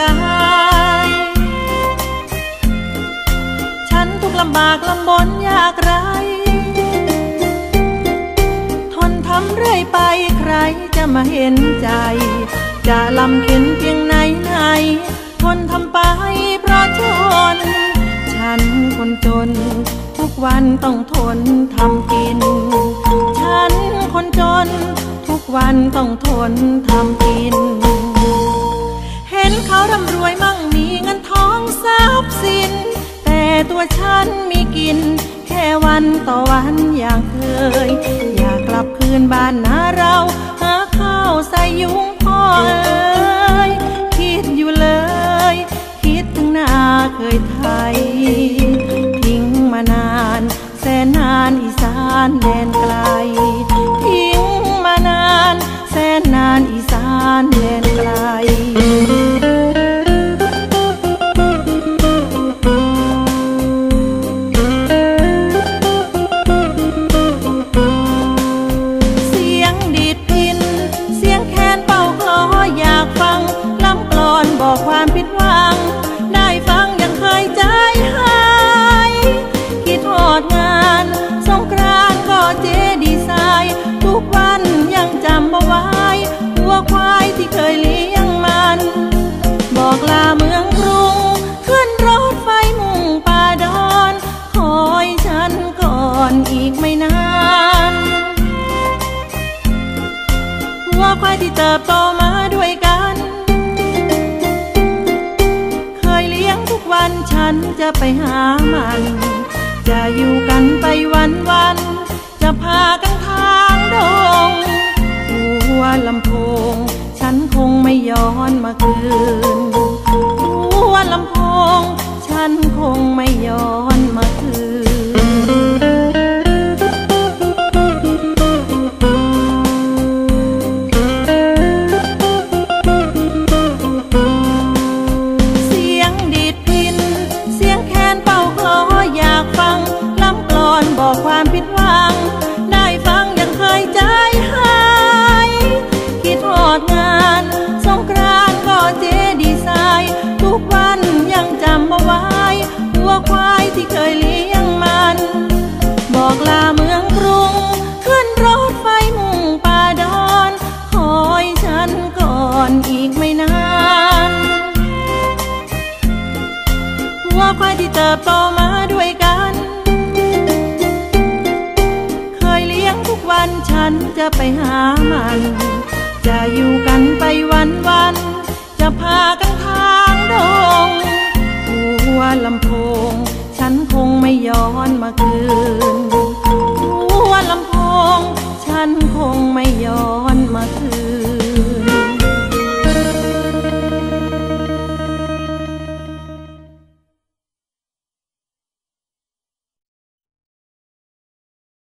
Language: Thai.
กาย ฉันทุกลำบากลำบนยากไร ทนทำเรื่อยไปใครจะมาเห็นใจ จะลำเข็นเพียงไหนไหน ทนทำไปเพราะจน ฉันคนจน ทุกวันต้องทนทำกิน ฉันคนจน ทุกวันต้องทนทำกิน เขาร่ำรวยมั่งมีเงินทองทรัพย์สิน แต่ตัวฉันมีกิน แค่วันต่อวันอย่างเคย อยากกลับคืนบ้านนาเราหาข้าวใส่ยุงพ่อเอ้ยคิดอยู่เลย คิดถึงนาเคยไทย ทิ้งมานานแสนนานอีสานแดนไกล ทิ้งมานานแสนนานอีสานแดน ที่เติบโตมาด้วยกัน เคยเลี้ยงทุกวันฉันจะไปหามัน จะอยู่กันไปวันวัน จะพากันทางดงหัวลำโพง ฉันคงไม่ย้อนมาคืนหัวลำโพง ฉันคงไม่ย้อน บอกความผิดหวัง ได้ฟังยังเคยใจหาย คิดทอดงานสงกรานก็เจดีไซน์ทุกวันยังจำเอาไว้วัวควายที่เคยเลี้ยงมัน บอกลาเมืองกรุง ขึ้นรถไฟมุ่งป่าดอนคอยฉันก่อนอีกไม่นานวัวควายที่เติบโตมา จะไปหามัน จะอยู่กันไปวันวัน จะพากันทางดงหัวลำโพง ฉันคงไม่ย้อนมาคืน